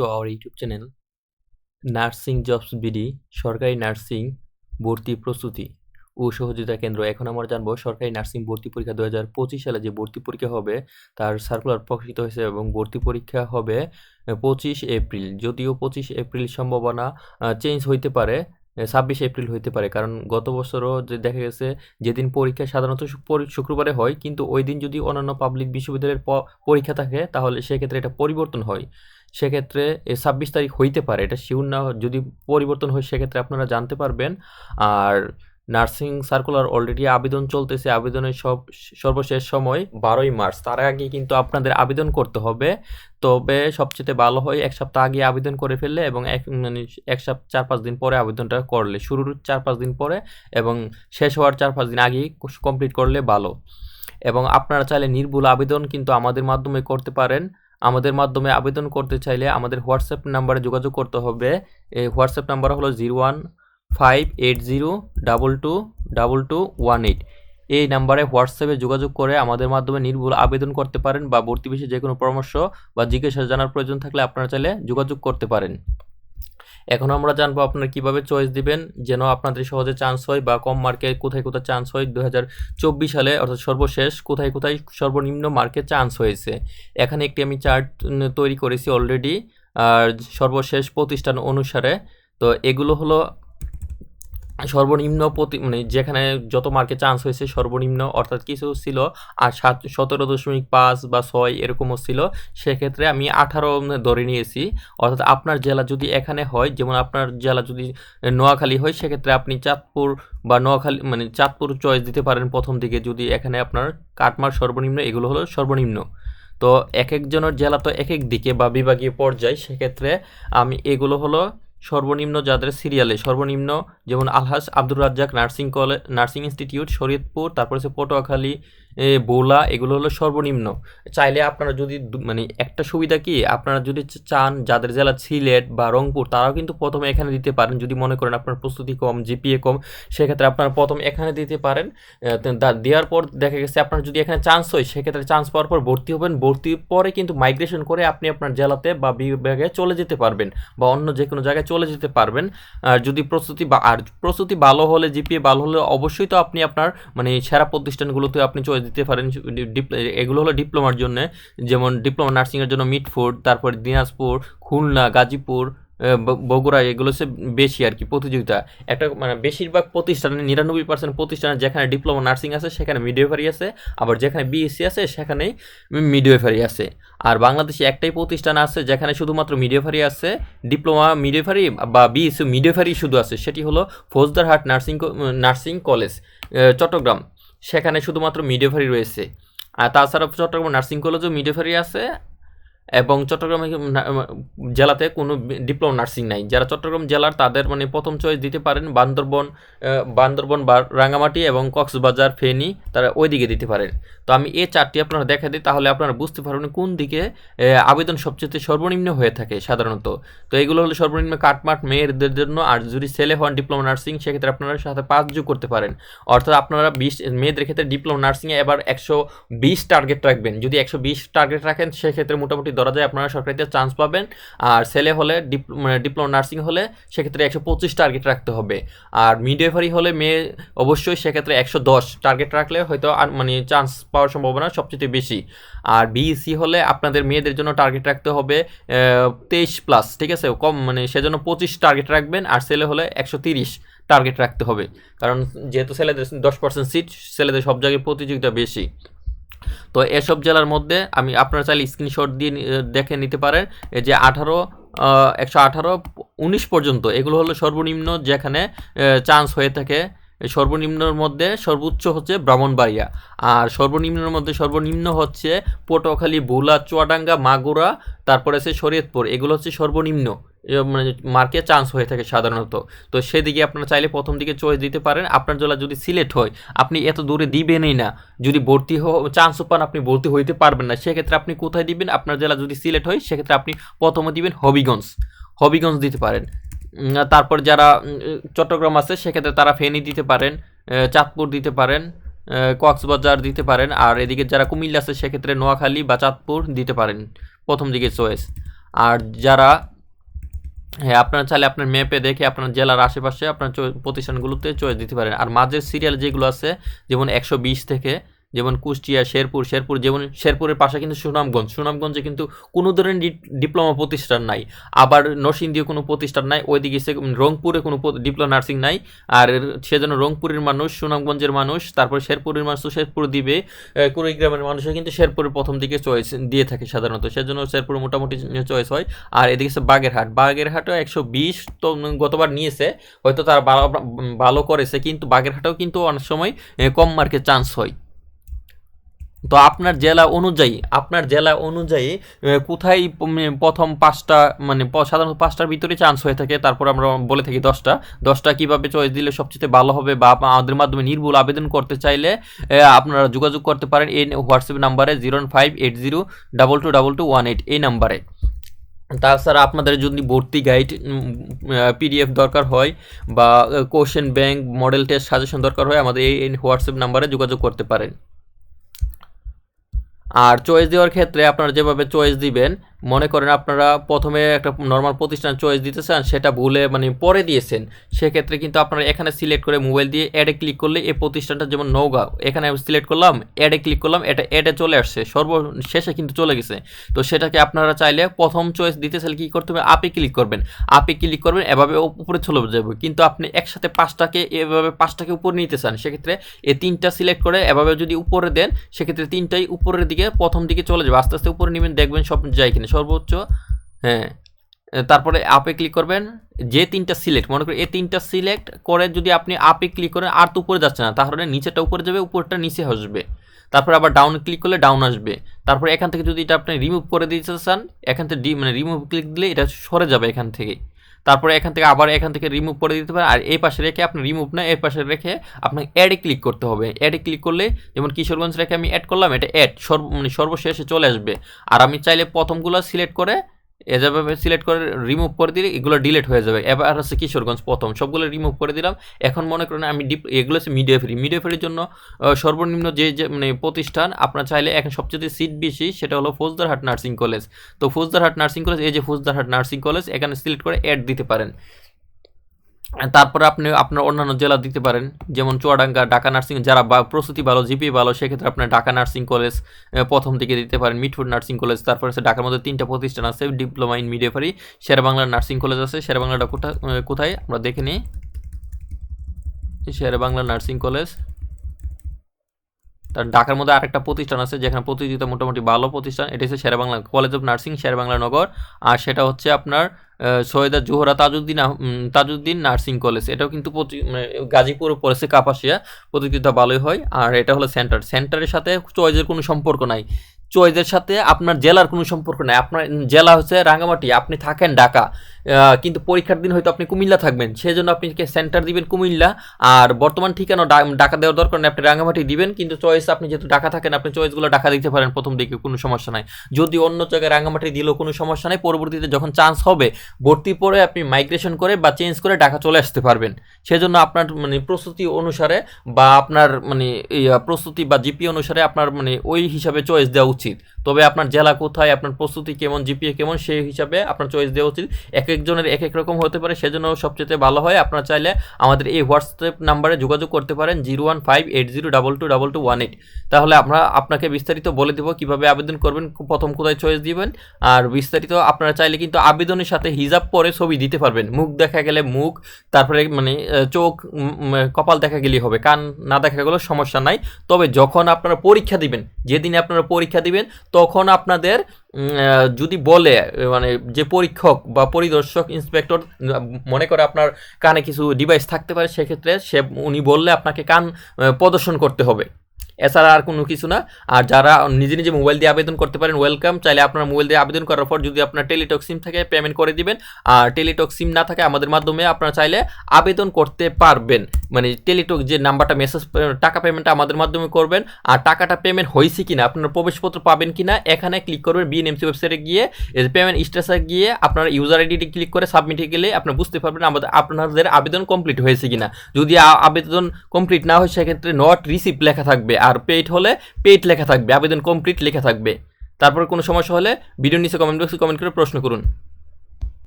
to our YouTube channel nursing jobs BD সরকারি nursing ভর্তি প্রস্তুতি ও সহযোগিতা কেন্দ্র। এখন আমরা জানব সরকারি নার্সিং ভর্তি পরীক্ষা দু হাজার পঁচিশ সালে যে ভর্তি পরীক্ষা হবে, তার সার্কুলার প্রকাশিত হয়েছে এবং ভর্তি পরীক্ষা হবে পঁচিশ এপ্রিল। যদিও পঁচিশ এপ্রিল সম্ভাবনা চেঞ্জ হইতে পারে ছাব্বিশ এপ্রিল হইতে পারে। কারণ গত বছরও যে দেখা গেছে, যেদিন পরীক্ষা সাধারণত শুক্রবারে হয়, কিন্তু ওই দিন যদি অন্যান্য পাবলিক বিশ্ববিদ্যালয়ের পরীক্ষা থাকে, তাহলে সেক্ষেত্রে এটা পরিবর্তন হয়। সেক্ষেত্রে, এ ছাব্বিশ তারিখ হইতে পারে, এটা শিউর না, যদি পরিবর্তন হয় সেক্ষেত্রে আপনারা জানতে পারবেন। আর নার্সিং সার্কুলার অলরেডি আবেদন চলতেছে, আবেদনের সব, সর্বশেষ সময় বারোই মার্চ, তার আগে কিন্তু আপনাদের আবেদন করতে হবে। তবে সবচেয়ে ভালো হয় এক সপ্তাহ আগে আবেদন করে ফেললে এবং এক মানে এক সপ্তাহ চার পাঁচ দিন পরে আবেদনটা করলে, শুরুর চার পাঁচ দিন পরে এবং শেষ হওয়ার চার পাঁচ দিন আগেই কমপ্লিট করলে ভালো। এবং আপনারা চাইলে নির্ভুল আবেদন কিন্তু আমাদের মাধ্যমে করতে পারেন। আমাদের মাধ্যমে আবেদন করতে চাইলে আমাদের হোয়াটসঅ্যাপ নাম্বারে যোগাযোগ করতে হবে। এই হোয়াটসঅ্যাপ নাম্বার হলো zero one five eight zero double two double two one eight. এই নাম্বারে হোয়াটসঅ্যাপে যোগাযোগ করে আমাদের মাধ্যমে নির্ভুল আবেদন করতে পারেন বা ভর্তি বিষয়ে যে কোনো পরামর্শ বা জিজ্ঞাসা জানার প্রয়োজন থাকলে আপনারা চাইলে যোগাযোগ করতে পারেন। এখন আমরা জানব আপনারা কীভাবে চয়েস দিবেন, যেন আপনাদের সহজে চান্স হয় বা কম মার্কে কোথায় কোথায় চান্স হয়। দু হাজার চব্বিশ সালে অর্থাৎ সর্বশেষ কোথায় কোথায় সর্বনিম্ন মার্কে চান্স হয়েছে। এখানে একটি আমি চার্ট তৈরি করেছি অলরেডি আর সর্বশেষ প্রতিষ্ঠান অনুসারে। তো এগুলো হলো সর্বনিম্ন প্রতি মানে যেখানে যত মার্কে চান্স হয়েছে সর্বনিম্ন, অর্থাৎ কিছু ছিল, আর সাত, সতেরো দশমিক পাঁচ বা ছয় এরকমও ছিল, সেক্ষেত্রে আমি আঠারো ধরে নিয়েছি। অর্থাৎ আপনার জেলা যদি এখানে হয়, যেমন আপনার জেলা যদি নোয়াখালী হয়, সেক্ষেত্রে আপনি চাঁদপুর বা নোয়াখালী মানে চাঁদপুর চয়েস দিতে পারেন প্রথম দিকে, যদি এখানে আপনার কাটমার সর্বনিম্ন, এগুলো হলো সর্বনিম্ন। তো এক একজনের জেলা তো এক এক দিকে বা বিভাগীয় পর্যায়ে, সেক্ষেত্রে আমি এগুলো হলো সর্বনিম্ন যাদের সিরিয়ালে সর্বনিম্ন যেমন Alhaj Abdur Razzak nursing college nursing institute Shariatpur, তারপর হচ্ছে পটুয়াখালী বোলা, এগুলো হলো সর্বনিম্ন। চাইলে আপনারা যদি মানে একটা সুবিধা কি, আপনারা যদি চান যাদের জেলা সিলেট বা রংপুর, তারাও কিন্তু প্রথমে এখানে দিতে পারেন। যদি মনে করেন আপনার প্রস্তুতি কম, জিপিএ কম, সেক্ষেত্রে আপনারা প্রথম এখানে দিতে পারেন। দেওয়ার পর দেখা গেছে আপনার যদি এখানে চান্স হয়, সেক্ষেত্রে চান্স পাওয়ার পর ভর্তি হবেন। ভর্তির পরে কিন্তু মাইগ্রেশন করে আপনি আপনার জেলাতে বা বিভাগে চলে যেতে পারবেন বা অন্য যে কোনো জায়গায় চলে যেতে পারবেন। আর যদি প্রস্তুতি বা, আর প্রস্তুতি ভালো হলে, জিপিএ ভালো হলে অবশ্যই তো আপনি আপনার মানে সেরা প্রতিষ্ঠানগুলোতে আপনি চলে দিতে পারেন এগুলো হলো ডিপ্লোমার জন্য, যেমন ডিপ্লোমা নার্সিংয়ের জন্য মিটফুড, তারপর দিনাজপুর, খুলনা, গাজীপুর বগুড়া, এগুলো হচ্ছে বেশি আর কি প্রতিযোগিতা। একটা মানে বেশিরভাগ প্রতিষ্ঠানে, নিরানব্বই পার্সেন্ট প্রতিষ্ঠানে যেখানে ডিপ্লোমা নার্সিং আছে, সেখানে মিডিওফারি আছে, আবার যেখানে বিএসসি আছে, সেখানেই মিডিওফারি আছে। আর বাংলাদেশে একটাই প্রতিষ্ঠান আছে, যেখানে শুধুমাত্র মিডিওফারি আছে, ডিপ্লোমা মিডিওফারি বা বিএসসি মিডিওফারি শুধু আছে, সেটি হলো Faujdarhat nursing nursing college Chattogram. সেখানে শুধুমাত্র মিডিয়াভারি রয়েছে। আর তাছাড়া চট্টগ্রাম নার্সিং কলেজও মিডিয়াভারি আছে। এবং চট্টগ্রাম জেলাতে কোনো ডিপ্লোমা নার্সিং নাই। যারা চট্টগ্রাম জেলার, তাদের মানে প্রথম চয়েস দিতে পারেন বান্দরবন বান্দরবন বা রাঙামাটি এবং কক্সবাজার, ফেনী, তারা ওই দিকে দিতে পারেন। তো আমি এই চারটি আপনারা দেখা দিই, তাহলে আপনারা বুঝতে পারবেন কোন দিকে আবেদন সবচেয়ে সর্বনিম্ন হয়ে থাকে সাধারণত। তো এগুলো হলো সর্বনিম্ন কাটমাট মেয়েদের জন্য, আর যদি ছেলে হন ডিপ্লোমা নার্সিং সেক্ষেত্রে আপনারা সাথে পাঁচ যোগ করতে পারেন। অর্থাৎ আপনারা বিশ, মেয়েদের ক্ষেত্রে ডিপ্লোমা নার্সিংয়ে এবার একশো বিশ টার্গেট রাখবেন। যদি একশো বিশ টার্গেট রাখেন, সেক্ষেত্রে মোটামুটি ধরা যায় আপনারা সরকারিতে চান্স পাবেন। আর ছেলে হলে মানে ডিপ্লোমা নার্সিং হলে সেক্ষেত্রে একশো পঁচিশ টার্গেট রাখতে হবে। আর মিডওয়েফারি হলে মেয়ে অবশ্যই সেক্ষেত্রে একশো দশ টার্গেট রাখলে হয়তো আর মানে চান্স পাওয়ার সম্ভাবনা সবচেয়ে বেশি। আর বিইসি হলে আপনাদের মেয়েদের জন্য টার্গেট রাখতে হবে তেইশ প্লাস ঠিক আছে? কম মানে সেজন্য পঁচিশ টার্গেট রাখবেন। আর ছেলে হলে একশো তিরিশ টার্গেট রাখতে হবে। কারণ যেহেতু ছেলেদের দশ পার্সেন্ট সিট ছেলেদের সব জায়গায় প্রতিযোগিতা বেশি। তো এসব জেলার মধ্যে আমি আপনারা চাইলে স্ক্রিনশট দিয়ে দেখে নিতে পারেন। যে আঠারো একশো আঠারো, উনিশ পর্যন্ত, এগুলো হলো সর্বনিম্ন যেখানে চান্স হয়ে থাকে। সর্বনিম্নর মধ্যে সর্বোচ্চ হচ্ছে ব্রাহ্মণবাড়িয়া। আর সর্বনিম্নের মধ্যে সর্বনিম্ন হচ্ছে পটুয়াখালী, ভোলা, চুয়াডাঙ্গা, মাগুরা, তারপরে আছে শরীয়তপুর। এগুলো হচ্ছে সর্বনিম্ন। মানে মার্কে চান্স হয়ে থাকে সাধারণত। তো সেদিকে আপনারা চাইলে প্রথম দিকে চয়েস দিতে পারেন। আপনার জেলা যদি সিলেক্ট হয়, আপনি এত দূরে দিবেনই না। যদি ভর্তি হ চান্সও পান আপনি ভর্তি হইতে পারবেন না। সেক্ষেত্রে আপনি কোথায় দিবেন? আপনার জেলা যদি সিলেক্ট হয়, সেক্ষেত্রে আপনি প্রথমে দিবেন হবিগঞ্জ। হবিগঞ্জ দিতে পারেন। তারপর যারা চট্টগ্রাম আছে, সেক্ষেত্রে তারা ফেনী দিতে পারেন চাঁদপুর দিতে পারেন কক্সবাজার দিতে পারেন। আর এদিকে যারা কুমিল্লা আছে, সেক্ষেত্রে নোয়াখালী বা চাঁদপুর দিতে পারেন। প্রথম দিকে চয়েস আর যারা হ্যাঁ আপনারা চাইলে আপনার ম্যাপে দেখে আপনার জেলার আশেপাশে আপনার প্রতিষ্ঠানগুলোতে চয়েস দিতে পারেন। আর মাঝের সিরিয়াল যেগুলো আছে, যেমন একশো বিশ থেকে যেমন কুষ্টিয়া, শেরপুর শেরপুর যেমন, শেরপুরের পাশে কিন্তু সুনামগঞ্জ। সুনামগঞ্জে কিন্তু কোনো ধরনের ডিপ্লোমা প্রতিষ্ঠান নাই। আবার নরসিংদীও কোনো প্রতিষ্ঠান নাই, ওইদিকে সে রংপুরে কোনো ডিপ্লোমা নার্সিং নাই। আর সেজন্য রংপুরের মানুষ, সুনামগঞ্জের মানুষ, তারপর শেরপুরের মানুষ শেরপুর দিবে। কুড়িগ্রামের মানুষও কিন্তু শেরপুরের প্রথম দিকে চয়েস দিয়ে থাকে সাধারণত। সেজন্য শেরপুর মোটামুটি চয়েস হয়। আর এদিকে হচ্ছে বাগেরহাট। বাগেরহাটও একশো বিশ তো গতবার নিয়েছে, হয়তো তারা ভালো করেছে, কিন্তু বাগেরহাটেও কিন্তু অনেক সময় কম মার্কে চান্স হয়। তো আপনার জেলা অনুযায়ী, আপনার জেলা অনুযায়ী কোথায় প্রথম পাঁচটা মানে সাধারণত পাঁচটার ভিতরে চান্স হয়ে থাকে, তারপর আমরা বলে থাকি দশটা। দশটা কীভাবে চয়েস দিলে সবচেয়ে ভালো হবে বা আমাদের মাধ্যমে নির্ভুল আবেদন করতে চাইলে আপনারা যোগাযোগ করতে পারেন এই হোয়াটসঅ্যাপ নাম্বারে zero five eight zero double two double two one eight এই নাম্বারে তাছাড়া আপনাদের যদি ভর্তি গাইড পিডিএফ দরকার হয় বা question bank model test suggestion দরকার হয়, আমাদের এই হোয়াটসঅ্যাপ নাম্বারে যোগাযোগ করতে পারেন। আর চয়েস দেওয়ার ক্ষেত্রে আপনারা যেভাবে চয়েস দিবেন মনে করেন আপনারা প্রথমে একটা নর্মাল প্রতিষ্ঠান চয়েস দিতে চান সেটা ভুলে মানে পরে দিয়েছেন, সেক্ষেত্রে কিন্তু আপনারা এখানে সিলেক্ট করে মোবাইল দিয়ে অ্যাডে ক্লিক করলে এই প্রতিষ্ঠানটা যেমন নৌগাঁও এখানে সিলেক্ট করলাম অ্যাডে ক্লিক করলাম, এটা অ্যাডে চলে আসছে, সর্বশেষে কিন্তু চলে গেছে। তো সেটাকে আপনারা চাইলে প্রথম চয়েস দিতে চাইলে কী করতে হবে? আপে ক্লিক করবেন। আপে ক্লিক করবেন, এভাবে উপরে চলে যাবে। কিন্তু আপনি একসাথে পাঁচটাকে, এভাবে পাঁচটাকে উপরে নিতে চান, সেক্ষেত্রে এই তিনটা সিলেক্ট করে এভাবে যদি উপরে দেন, সেক্ষেত্রে তিনটাই উপরের দিকে প্রথম দিকে চলে যাবে। আস্তে আস্তে উপরে নেবেন, দেখবেন সব যায় কিনা। সর্বোচ্চ হ্যাঁ। তারপরে আপে ক্লিক করবেন, যে তিনটা সিলেক্ট মনে করেন এই তিনটা সিলেক্ট করে যদি আপনি আপে ক্লিক করেন, আর তো উপরে যাচ্ছে না, তাহলে নিচেটা উপরে যাবে, উপরটা নিচে আসবে। তারপরে আবার ডাউন ক্লিক করলে ডাউন আসবে। তারপরে এখান থেকে যদি এটা আপনি রিমুভ করে দিতে চান, এখান থেকে মানে রিমুভ ক্লিক দিলে এটা সরে যাবে এখান থেকে। তারপরে এখান থেকে আবার এখান থেকে রিমুভ করে দিতে পারে আর এই পাশে রেখে আপনি রিমুভ না এর পাশে রেখে আপনাকে অ্যাডে ক্লিক করতে হবে। অ্যাডে ক্লিক করলে যেমন কিশোরগঞ্জ রেখে আমি অ্যাড করলাম, এটা অ্যাড সর্ব মানে সর্বশেষে চলে আসবে। আর আমি চাইলে প্রথমগুলো সিলেক্ট করে এভাবে সিলেক্ট করে রিমুভ করে দিলে এগুলো ডিলেট হয়ে যাবে। এবার হচ্ছে কিশোরগঞ্জ প্রথম। সবগুলো রিমুভ করে দিলাম। এখন মনে করেন আমি ডিপ এগুলো হচ্ছে মিডিয়া ফ্রি মিডিয়া ফ্রির জন্য সর্বনিম্ন যে যে মানে প্রতিষ্ঠান, আপনার চাইলে এখন সবচেয়ে সিট বেশি, সেটা হলো ফৌজদারহাট নার্সিং কলেজ তো ফৌজদারহাট নার্সিং কলেজ এই যে ফৌজদারহাট নার্সিং কলেজ এখানে সিলেক্ট করে অ্যাড দিতে পারেন। তারপরে আপনি আপনার অন্যান্য জেলা দিতে পারেন, যেমন চুয়াডাঙ্গা, ঢাকা নার্সিং, যারা প্রস্তুতি ভালো, জিপি ভালো, সেক্ষেত্রে আপনার ঢাকা নার্সিং কলেজ প্রথম দিকে দিতে পারেন মিটফুড নার্সিং কলেজ, তারপরে আছে ঢাকার মধ্যে তিনটা প্রতিষ্ঠান আছে, diploma in midwifery Sher-e-Bangla nursing college আছে শেরবাংলাটা কোথায় কোথায়? আমরা দেখে নিই। Sher-e-Bangla nursing college. তার ঢাকার মধ্যে আরেকটা প্রতিষ্ঠান আছে, যেখানে প্রতিযোগিতা মোটামুটি ভালো প্রতিষ্ঠান। এটা হচ্ছে Sher-e-Bangla college of nursing Sher-e-Bangla Nagar. আর সেটা হচ্ছে আপনার সৈয়দা জোহরা তাজউদ্দিন তাজউদ্দিন নার্সিং কলেজ। এটাও কিন্তু গাজীপুর পড়েছে কাপাসিয়া। প্রতিযোগিতা ভালোই হয়। আর এটা হলো সেন্টার। সেন্টারের সাথে চয়েজের কোনো সম্পর্ক নাই। চয়েসের সাথে আপনার জেলার কোনো সম্পর্ক নাই। আপনার জেলা হচ্ছে রাঙ্গামাটি, আপনি থাকেন ঢাকা। কিন্তু পরীক্ষার দিন হয়তো আপনি কুমিল্লা থাকবেন। সেই জন্য আপনি সেন্টার দিবেন কুমিল্লা। আর বর্তমান ঠিকানা ঢাকা দেওয়ার দরকার নেই, আপনি রাঙ্গামাটি দিবেন। কিন্তু চয়েস আপনি যেহেতু ঢাকা থাকেন, আপনি চয়েসগুলো ঢাকা দিতে পারেন প্রথম দিকে, কোনো সমস্যা নাই। যদি অন্য জায়গায় রাঙ্গামাটি দিলেও কোনো সমস্যা নাই, পরবর্তীতে যখন চান্স হবে, ভর্তি পরে আপনি মাইগ্রেশন করে বা চেঞ্জ করে ঢাকা চলে আসতে পারবেন। সেজন্য আপনার মানে প্রস্তুতি অনুসারে বা আপনার মানে প্রস্তুতি বা জিপি অনুসারে আপনার মানে ওই হিসাবে চয়েস দেওয়া উচিত। উচিত তবে আপনার জেলা কোথায়, আপনার প্রস্তুতি কেমন, জিপিএ কেমন, সেই হিসাবে আপনার চয়েস দেওয়া উচিত। এক একজনের এক এক রকম হতে পারে, সেজন্য সবচেয়ে ভালো হয়। আপনারা চাইলে আমাদের এই হোয়াটসঅ্যাপ নাম্বারে যোগাযোগ করতে পারেন zero one five eight zero double two double two one eight তাহলে আমরা আপনাকে বিস্তারিত বলে দেবো কীভাবে আবেদন করবেন, প্রথম কোথায় চয়েস দিবেন। আর বিস্তারিত আপনারা চাইলে কিন্তু আবেদনের সাথে হিজাব পরে ছবি দিতে পারবেন। মুখ দেখা গেলে মুখ, তারপরে মানে চোখ কপাল দেখা গেলেই হবে। কান না দেখা গেলেও সমস্যা নাই। তবে যখন আপনারা পরীক্ষা দিবেন, যেদিনে আপনারা পরীক্ষা দিবেন তখন আপনাদের যদি বলে মানে যে পরীক্ষক বা পরিদর্শক, ইন্সপেক্টর মনে করে আপনার কানে কিছু ডিভাইস থাকতে পারে, সেক্ষেত্রে সে, উনি বললে আপনাকে কান প্রদর্শন করতে হবে। এছাড়া আর কোনো কিছু না। আর যারা নিজে নিজে মোবাইল দিয়ে আবেদন করতে পারেন ওয়েলকাম চাইলে আপনার মোবাইল দিয়ে আবেদন করার পর যদি আপনার টেলিটক সিম থাকে পেমেন্ট করে দিবেন। আর টেলিটক সিম না থাকে, আমাদের মাধ্যমে আপনারা চাইলে আবেদন করতে পারবেন। মানে টেলিটক যে নাম্বারটা মেসেজ টাকা পেমেন্টটা আমাদের মাধ্যমে করবেন, আর টাকাটা পেমেন্ট হয়েছে কিনা, আপনার প্রবেশপত্র পাবেন কিনা, এখানে ক্লিক করবেন বিএনএমসি ওয়েবসাইটে গিয়ে পেমেন্ট স্ট্যাটাসে গিয়ে আপনার ইউজার আইডিটি ক্লিক করে সাবমিটে গেলে আপনি বুঝতে পারবেন আমাদের, আপনাদের আবেদন কমপ্লিট হয়েছে কিনা। যদি আবেদন কমপ্লিট না হয়, সেক্ষেত্রে নট রিসিভ লেখা থাকবে। আর পেইড হলে পেইড লেখা থাকবে, আবেদন কমপ্লিট লেখা থাকবে। তারপর কোনো সমস্যা হলে ভিডিও নিচে কমেন্ট বক্সে কমেন্ট করে প্রশ্ন করুন।